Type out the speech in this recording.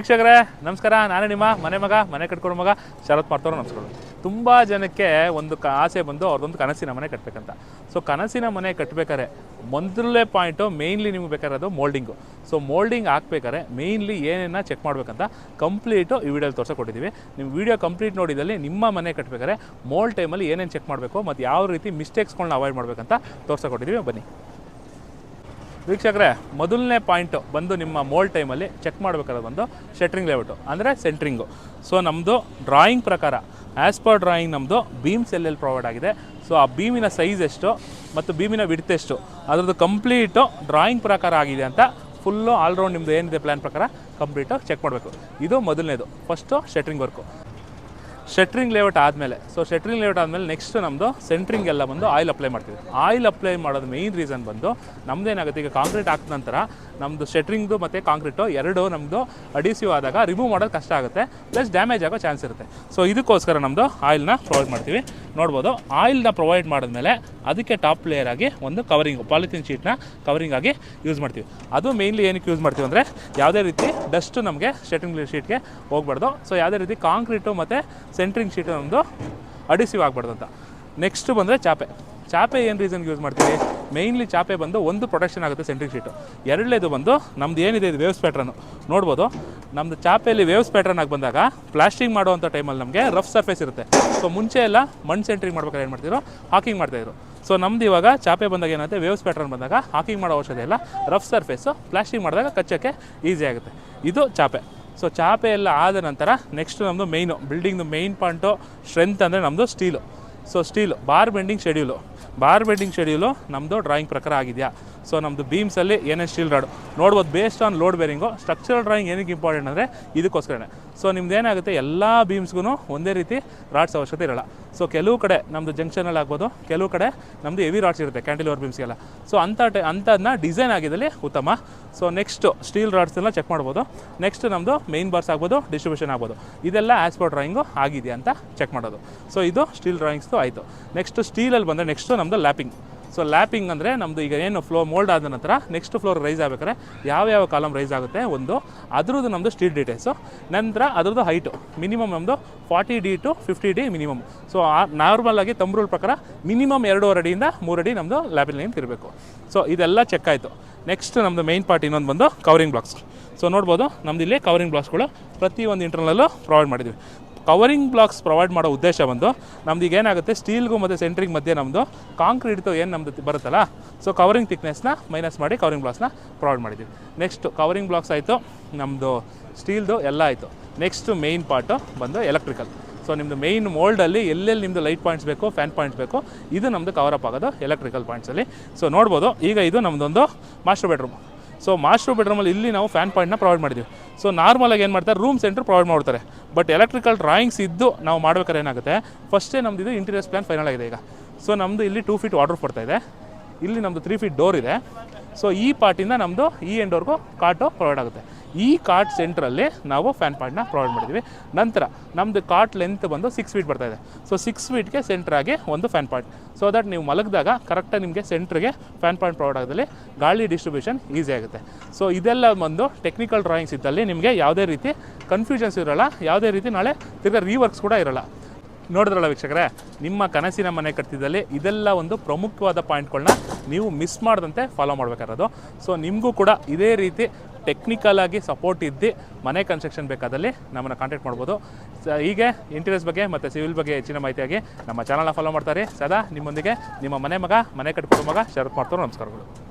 ವೀಕ್ಷಕರೇ, ನಮಸ್ಕಾರ. ನಾನು ನಿಮ್ಮ ಮನೆ ಮಗ, ಮನೆ ಕಟ್ಕೊಂಡು ಮಗ ಶರತ್ ಮಾಡ್ತವ್ರು ನಮಸ್ಕಾರ ತುಂಬ ಜನಕ್ಕೆ ಒಂದು ಕ ಆಸೆ ಬಂದು ಅವ್ರದ್ದೊಂದು ಕನಸಿನ ಮನೆ ಕಟ್ಟಬೇಕಂತ ಸೊ ಕನಸಿನ ಮನೆ ಕಟ್ಟಬೇಕಾದ್ರೆ ಮೊದಲನೇ ಪಾಯಿಂಟು ಮೇಯ್ನ್ಲಿ ನಿಮ್ಗೆ ಬೇಕಾಗಿರೋದು ಮೋಲ್ಡಿಂಗು. ಸೊ ಮೋಲ್ಡಿಂಗ್ ಹಾಕ್ಬೇಕಾದ್ರೆ ಮೇಯ್ನ್ಲಿ ಏನೇನ ಚೆಕ್ ಮಾಡಬೇಕಂತ ಕಂಪ್ಲೀಟು ಈ ವಿಡಿಯೋಲಿ ತೋರಿಸ್ಕೊಟ್ಟಿದ್ದೀವಿ ನಿಮ್ಮ ವಿಡಿಯೋ ಕಂಪ್ಲೀಟ್ ನೋಡಿದಲ್ಲಿ ನಿಮ್ಮ ಮನೆ ಕಟ್ಟಬೇಕಾದ್ರೆ ಮೋಲ್ಡ್ ಟೈಮಲ್ಲಿ ಏನೇನು ಚೆಕ್ ಮಾಡಬೇಕು ಮತ್ತು ಯಾವ ರೀತಿ ಮಿಸ್ಟೇಕ್ಸ್ಗಳನ್ನ ಅವಾಯ್ಡ್ ಮಾಡಬೇಕಂತ ತೋರಿಸ್ಕೊಟ್ಟಿದ್ದೀವಿ ಬನ್ನಿ. ವೀಕ್ಷಕರೇ, ಮೊದಲನೇ ಪಾಯಿಂಟು ಬಂದು ನಿಮ್ಮ ಮೋಲ್ ಟೈಮಲ್ಲಿ ಚೆಕ್ ಮಾಡಬೇಕಾದ್ರೆ ಬಂದು ಶೆಟ್ರಿಂಗ್ ಲೇಔಟು ಅಂದರೆ ಸೆಂಟ್ರಿಂಗು ಸೊ ನಮ್ಮದು ಡ್ರಾಯಿಂಗ್ ಪ್ರಕಾರ ಆ್ಯಸ್ ಪರ್ ಡ್ರಾಯಿಂಗ್ ನಮ್ಮದು ಬೀಮ್ಸ್ ಎಲ್ಲೆಲ್ಲಿ ಪ್ರೊವೈಡ್ ಆಗಿದೆ. ಸೊ ಆ ಬೀಮಿನ ಸೈಜ್ ಎಷ್ಟು ಮತ್ತು ಬೀಮಿನ ವಿಡ್ತ್ ಎಷ್ಟು, ಅದರದ್ದು ಕಂಪ್ಲೀಟು ಡ್ರಾಯಿಂಗ್ ಪ್ರಕಾರ ಆಗಿದೆ ಅಂತ ಫುಲ್ಲು ಆಲ್ರೌಂಡ್ ನಿಮ್ಮದು ಏನಿದೆ ಪ್ಲ್ಯಾನ್ ಪ್ರಕಾರ ಕಂಪ್ಲೀಟು ಚೆಕ್ ಮಾಡಬೇಕು. ಇದು ಮೊದಲನೇದು first shuttering work shuttering layout ಆದಮೇಲೆ. ಸೊ ಶೆಟ್ರಿಂಗ್ ಲೇಔಟ್ ಆದಮೇಲೆ ನೆಕ್ಸ್ಟ್ ನಮ್ಮದು ಸೆಂಟ್ರಿಂಗ್ ಎಲ್ಲ ಬಂದು ಆಯಿಲ್ ಅಪ್ಲೈ ಮಾಡ್ತೀವಿ. ಆಯಿಲ್ ಅಪ್ಲೈ ಮಾಡೋದು ಮೇಯ್ನ್ ರೀಸನ್ ಬಂದು ನಮ್ದೇನಾಗುತ್ತೆ? ಈಗ ಕಾಂಕ್ರೀಟ್ ಹಾಕಿದ ನಂತರ ನಮ್ಮದು ಶೆಟ್ರಿಂಗ್ದು ಮತ್ತು ಕಾಂಕ್ರೀಟು ಎರಡು ನಮ್ಮದು ಅಡಿಸಿವ್ ಆದಾಗ ರಿಮೂವ್ ಮಾಡೋದು ಕಷ್ಟ ಆಗುತ್ತೆ. ಪ್ಲಸ್ ಡ್ಯಾಮೇಜ್ ಆಗೋ ಚಾನ್ಸ್ ಇರುತ್ತೆ. ಸೊ ಇದಕ್ಕೋಸ್ಕರ ನಮ್ಮದು ಆಯಿಲ್ನ ಪ್ರೊವೈಡ್ ಮಾಡ್ತೀವಿ. ನೋಡ್ಬೋದು. ಆಯಿಲ್ನ ಪ್ರೊವೈಡ್ ಮಾಡಿದ್ಮೇಲೆ ಅದಕ್ಕೆ ಟಾಪ್ ಲೇಯರ್ ಆಗಿ ಒಂದು ಕವರಿಂಗ್ ಪಾಲಿಥಿನ್ ಶೀಟ್ನ ಕವರಿಂಗ್ ಆಗಿ ಯೂಸ್ ಮಾಡ್ತೀವಿ. ಅದು ಮೇಯ್ನ್ಲಿ ಏನಕ್ಕೆ ಯೂಸ್ ಮಾಡ್ತೀವಿ ಅಂದರೆ ಯಾವುದೇ ರೀತಿ ಡಸ್ಟು ನಮಗೆ ಶೆಟ್ರಿಂಗ್ ಶೀಟ್ಗೆ ಹೋಗ್ಬಾರ್ದು. ಸೊ ಯಾವುದೇ ರೀತಿ ಕಾಂಕ್ರೀಟು ಮತ್ತು ಸೆಂಟ್ರಿಂಗ್ ಶೀಟು ನಮ್ಮದು ಅಡಿಸಿವ್ ಆಗಬಾರ್ದು ಅಂತ. ನೆಕ್ಸ್ಟ್ ಬಂದರೆ ಚಾಪೆ. ಚಾಪೆ ಏನು ರೀಸನ್ಗೆ ಯೂಸ್ ಮಾಡ್ತೀವಿ ಮೇಯ್ನ್ಲಿ ಚಾಪೆ ಬಂದು ಒಂದು ಪ್ರೊಟೆಕ್ಷನ್ ಆಗುತ್ತೆ ಸೆಂಟ್ರಿಂಗ್ ಶೀಟು ಎರಡನೇದು ಬಂದು ನಮ್ದು ಏನಿದೆ ಇದು ವೇವ್ಸ್ ಪ್ಯಾಟ್ರನ್ನು ನೋಡ್ಬೋದು ನಮ್ಮದು ಚಾಪೆಯಲ್ಲಿ ವೇವ್ಸ್ ಪ್ಯಾಟ್ರನ್ ಆಗಿ ಬಂದಾಗ ಪ್ಲಾಸ್ಟಿಂಗ್ ಮಾಡುವಂಥ ಟೈಮಲ್ಲಿ ನಮಗೆ ರಫ್ ಸರ್ಫೇಸ್ ಇರುತ್ತೆ. ಸೊ ಮುಂಚೆ ಎಲ್ಲ ಮಣ್ಣು ಸೆಂಟ್ರಿಂಗ್ ಮಾಡ್ಬೇಕಾದ್ರೆ ಏನು ಮಾಡ್ತಿದ್ರು? ಹಾಕಿಂಗ್ ಮಾಡ್ತಾಯಿದ್ರು ಸೊ ನಮ್ದು ಇವಾಗ ಚಾಪೆ ಬಂದಾಗ ಏನಾಗುತ್ತೆ? ವೇವ್ಸ್ ಪ್ಯಾಟ್ರನ್ ಬಂದಾಗ ಹಾಕಿಂಗ್ ಮಾಡೋ ಅವಶ್ಯಕತೆ ಇಲ್ಲ ರಫ್ ಸರ್ಫೇಸು ಪ್ಲಾಸ್ಟಿಂಗ್ ಮಾಡಿದಾಗ ಕಚ್ಚೋಕ್ಕೆ ಈಸಿ ಆಗುತ್ತೆ. ಇದು ಚಾಪೆ. ಸೊ ಚಾಪೆ ಎಲ್ಲ ಆದ ನಂತರ ನೆಕ್ಸ್ಟ್ ನಮ್ಮದು ಮೇಯ್ನು ಬಿಲ್ಡಿಂಗ್ದು ಮೇಯ್ನ್ ಪಾಯಿಂಟು ಸ್ಟ್ರೆಂತ್ ಅಂದರೆ ನಮ್ಮದು steel so steel bar bending schedule bar bending schedule ನಮ್ಮದು ಡ್ರಾಯಿಂಗ್ ಪ್ರಕಾರ ಆಗಿದೆಯಾ? ಸೊ ನಮ್ಮದು ಬೀಮ್ಸಲ್ಲಿ ಏನೇ ಸ್ಟೀಲ್ ರಾಡು ನೋಡ್ಬೋದು based on load bearing structural drawing ಏನಕ್ಕೆ ಇಂಪಾರ್ಟೆಂಟ್ ಅಂದರೆ ಇದಕ್ಕೋಸ್ಕರನೇ. ಸೊ ನಿಮ್ದು ಏನಾಗುತ್ತೆ, ಎಲ್ಲ ಬೀಮ್ಸ್ಗೂ ಒಂದೇ ರೀತಿ ರಾಡ್ಸ್ ಅವಶ್ಯಕತೆ ಇರಲ್ಲ. ಸೊ ಕೆಲವು ಕಡೆ ನಮ್ಮದು ಜಂಕ್ಷನಲ್ಲಿ ಆಗ್ಬೋದು, ಕೆಲವು ಕಡೆ ನಮ್ಮದು ಹೆವಿ ರಾಡ್ಸ್ ಇರುತ್ತೆ ಕ್ಯಾಂಟಿಲಿವರ್ ಬೀಮ್ಸ್ಗೆಲ್ಲ. ಸೊ ಅಂಥ ಟೈ ಅಂಥದನ್ನ ಡಿಸೈನ್ ಆಗಿದ್ದಲ್ಲಿ ಉತ್ತಮ. ಸೊ ನೆಕ್ಸ್ಟ್ ಸ್ಟೀಲ್ ರಾಡ್ಸ್ ಎಲ್ಲ ಚೆಕ್ ಮಾಡ್ಬೋದು. ನೆಕ್ಸ್ಟ್ ನಮ್ಮದು ಮೇನ್ ಬಾರ್ಸ್ ಆಗ್ಬೋದು ಡಿಸ್ಟ್ರಿಬ್ಯೂಷನ್ ಆಗ್ಬೋದು. ಇದೆಲ್ಲ ಆ್ಯಸ್ ಪರ್ ಡ್ರಾಯಿಂಗು ಆಗಿದೆಯಾ ಅಂತ ಚೆಕ್ ಮಾಡೋದು. ಸೊ ಇದು ಸ್ಟೀಲ್ ಡ್ರಾಯಿಂಗ್ಸ್ದು ಆಯಿತು. ನೆಕ್ಸ್ಟ್ ಸ್ಟೀಲಲ್ಲಿ ಬಂದರೆ ನೆಕ್ಸ್ಟು ನಮ್ಮದು ಲ್ಯಾಪಿಂಗ್ ಸೊ ಲ್ಯಾಪಿಂಗ್ ಅಂದರೆ ನಮ್ಮದು ಈಗ ಏನು ಫ್ಲೋ ಮೋಲ್ಡ್ ಆದ ನಂತರ ನೆಕ್ಸ್ಟ್ ಫ್ಲೋರ್ ರೈಸ್ ಆಗಬೇಕಾದ್ರೆ ಯಾವ ಯಾವ ಕಾಲಮ್ ರೈಸ್ ಆಗುತ್ತೆ ಒಂದು, ಅದ್ರದ್ದು ನಮ್ಮದು ಸ್ಟೀಲ್ ಡೀಟೇಲ್ಸು ನಂತರ ಅದ್ರದ್ದು ಹೈಟು ಮಿನಿಮಮ್ ನಮ್ಮದು forty D to fifty D minimum so normal ಆಗಿ ತಂಬ್ರೂಲ್ ಪ್ರಕಾರ ಮಿನಿಮಮ್ ಎರಡೂವರೆ ಅಡಿಯಿಂದ ಮೂರು ಅಡಿ ನಮ್ಮದು ಲ್ಯಾಬಿಲ್ ಲೈನ್ ಇರಬೇಕು. ಸೊ ಇದೆಲ್ಲ ಚೆಕ್ ಆಯಿತು. ನೆಕ್ಸ್ಟ್ ನಮ್ಮದು ಮೈನ್ ಪಾರ್ಟ್ ಇನ್ನೊಂದು ಬಂದು ಕವರಿಂಗ್ ಬ್ಲಾಕ್ಸ್ ಸೊ ನೋಡ್ಬೋದು, ನಮ್ದು ಇಲ್ಲಿ ಕವರಿಂಗ್ ಬ್ಲಾಕ್ಸ್ಗಳು ಪ್ರತಿಯೊಂದು ಇಂಟರ್ನಲ್ಲೂ ಪ್ರೊವೈಡ್ ಮಾಡಿದ್ದೀವಿ ಕವರಿಂಗ್ ಬ್ಲಾಕ್ಸ್ ಪ್ರೊವೈಡ್ ಮಾಡೋ ಉದ್ದೇಶ ಬಂದು ನಮ್ದು ಈಗ ಏನಾಗುತ್ತೆ? ಸ್ಟೀಲ್ಗೂ ಮತ್ತು ಸೆಂಟ್ರಿಂಗ್ ಮಧ್ಯೆ ನಮ್ಮದು ಕಾಂಕ್ರೀಟ್ದು ಏನು ನಮ್ಮದು ಬರುತ್ತಲ್ಲ ಸೊ ಕವರಿಂಗ್ ಥಿಕ್ನೆಸ್ನ ಮೈನಸ್ ಮಾಡಿ ಕವರಿಂಗ್ ಬ್ಲಾಕ್ಸ್ನ ಪ್ರೊವೈಡ್ ಮಾಡಿದ್ದೀವಿ. ನೆಕ್ಸ್ಟ್ ಕವರಿಂಗ್ ಬ್ಲಾಕ್ಸ್ ಆಯಿತು ನಮ್ಮದು ಸ್ಟೀಲ್ದು ಎಲ್ಲ ಆಯಿತು. ನೆಕ್ಸ್ಟ್ ಮೇಯ್ನ್ ಪಾರ್ಟು ಬಂದು ಎಲೆಕ್ಟ್ರಿಕಲ್ ಸೊ ನಿಮ್ಮದು ಮೇಯ್ನ್ ಮೋಲ್ಡಲ್ಲಿ ಎಲ್ಲೆಲ್ಲಿ ನಿಮ್ಮದು ಲೈಟ್ ಪಾಯಿಂಟ್ಸ್ ಬೇಕು ಫ್ಯಾನ್ ಪಾಯಿಂಟ್ಸ್ ಬೇಕು, ಇದು ನಮ್ಮದು ಕವರ್ ಅಪ್ ಆಗೋದು ಎಲೆಕ್ಟ್ರಿಕಲ್ ಪಾಯಿಂಟ್ಸಲ್ಲಿ ಸೊ ನೋಡ್ಬೋದು, ಈಗ ಇದು ನಮ್ಮದೊಂದು ಮಾಸ್ಟರ್ ಬೆಡ್ರೂಮ್ ಸೊ ಮಾಸ್ಟರ್ ಬೆಡ್ರೂಮಲ್ಲಿ ಇಲ್ಲಿ ನಾವು ಫ್ಯಾನ್ ಪಾಯಿಂಟ್ನ ಪ್ರೊವೈಡ್ ಮಾಡಿದ್ವಿ. ಸೊ ನಾರ್ಮಲಾಗಿ ಏನು ಮಾಡ್ತಾರೆ? ರೂಮ್ ಸೆಂಟ್ರ್ ಪ್ರೊವೈಡ್ ಮಾಡ್ತಾರೆ ಬಟ್ ಎಲೆಕ್ಟ್ರಿಕಲ್ ಡ್ರಾಯಿಂಗ್ಸ್ ಇದ್ದು ನಾವು ಮಾಡ್ಬೇಕಾದ್ರೆ ಏನಾಗುತ್ತೆ? ಫಸ್ಟೇ ನಮ್ಮದು ಇದು ಇಂಟೀರಿಯರ್ಸ್ ಪ್ಲಾನ್ ಫೈನಲ್ ಆಗಿದೆ ಈಗ. ಸೊ ನಮ್ಮದು ಇಲ್ಲಿ ಟೂ ಫೀಟ್ ವಾಟರ್ ಬರ್ತಾ ಇದೆ. ಇಲ್ಲಿ ನಮ್ಮದು ತ್ರೀ ಫೀಟ್ ಡೋರ್ ಇದೆ. ಸೊ ಈ ಪಾರ್ಟಿಂದ ನಮ್ಮದು ಈ ಎಂಡ್ವರೆಗೂ ಕಾಟು ಪ್ರೊವೈಡ್ ಆಗುತ್ತೆ. ಈ ಕಾರ್ಟ್ ಸೆಂಟ್ರಲ್ಲಿ ನಾವು ಫ್ಯಾನ್ ಪಾಯಿಂಟ್ನ ಪ್ರೊವೈಡ್ ಮಾಡಿದ್ದೀವಿ. ನಂತರ ನಮ್ಮದು ಕಾರ್ಟ್ ಲೆಂತ್ ಬಂದು ಸಿಕ್ಸ್ ಫೀಟ್ ಬರ್ತಾ ಇದೆ. ಸೊ ಸಿಕ್ಸ್ ಫೀಟ್ಗೆ ಸೆಂಟ್ರಾಗಿ ಒಂದು ಫ್ಯಾನ್ ಪಾಯಿಂಟ್ ಸೊ ದಟ್ ನೀವು ಮಲಗಿದಾಗ ಕರೆಕ್ಟಾಗಿ ನಿಮಗೆ ಸೆಂಟ್ರಿಗೆ ಫ್ಯಾನ್ ಪಾಯಿಂಟ್ ಪ್ರೊವೈಡ್ ಆಗೋದಲ್ಲಿ ಗಾಳಿ ಡಿಸ್ಟ್ರಿಬ್ಯೂಷನ್ ಈಸಿ ಆಗುತ್ತೆ. ಸೊ ಇದೆಲ್ಲ ಬಂದು ಟೆಕ್ನಿಕಲ್ ಡ್ರಾಯಿಂಗ್ಸ್ ಇದ್ದಲ್ಲಿ ನಿಮಗೆ ಯಾವುದೇ ರೀತಿ ಕನ್ಫ್ಯೂಷನ್ಸ್ ಇರೋಲ್ಲ. ಯಾವುದೇ ರೀತಿ ನಾಳೆ ತಿರ್ಗಾ ರೀವರ್ಕ್ಸ್ ಕೂಡ ಇರೋಲ್ಲ. ನೋಡಿದ್ರಲ್ಲ ವೀಕ್ಷಕರೇ, ನಿಮ್ಮ ಕನಸಿನ ಮನೆ ಕಟ್ಟಿದಲ್ಲಿ ಇದೆಲ್ಲ ಒಂದು ಪ್ರಮುಖವಾದ ಪಾಯಿಂಟ್ಗಳನ್ನ ನೀವು ಮಿಸ್ ಮಾಡದಂತೆ ಫಾಲೋ ಮಾಡಬೇಕಾಗಿರೋದು. ಸೊ, ನಿಮಗೂ ಕೂಡ ಇದೇ ರೀತಿ ಟೆಕ್ನಿಕಲ್ ಆಗಿ ಸಪೋರ್ಟ್ ಇದ್ದು ಮನೆ ಕನ್ಸ್ಟ್ರಕ್ಷನ್ ಬೇಕಾದಲ್ಲಿ ನಮ್ಮನ್ನು ಕಾಂಟ್ಯಾಕ್ಟ್ ಮಾಡ್ಬೋದು. ಹೀಗೆ ಇಂಟೀರಿಯರ್ಸ್ ಬಗ್ಗೆ ಮತ್ತು ಸಿವಿಲ್ ಬಗ್ಗೆ ಹೆಚ್ಚಿನ ಮಾಹಿತಿಯಾಗಿ ನಮ್ಮ ಚಾನಲ್ನ ಫಾಲೋ ಮಾಡ್ತಾರೆ. ಸದಾ ನಿಮ್ಮೊಂದಿಗೆ ನಿಮ್ಮ ಮನೆ ಮಗ, ಮನೆ ಕಟ್ಕೊಡೋ ಮಗ ಶರತ್ ಮಾಡ್ತಾರೆ. ನಮಸ್ಕಾರಗಳು.